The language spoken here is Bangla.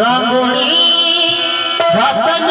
রঙুড়ি রতন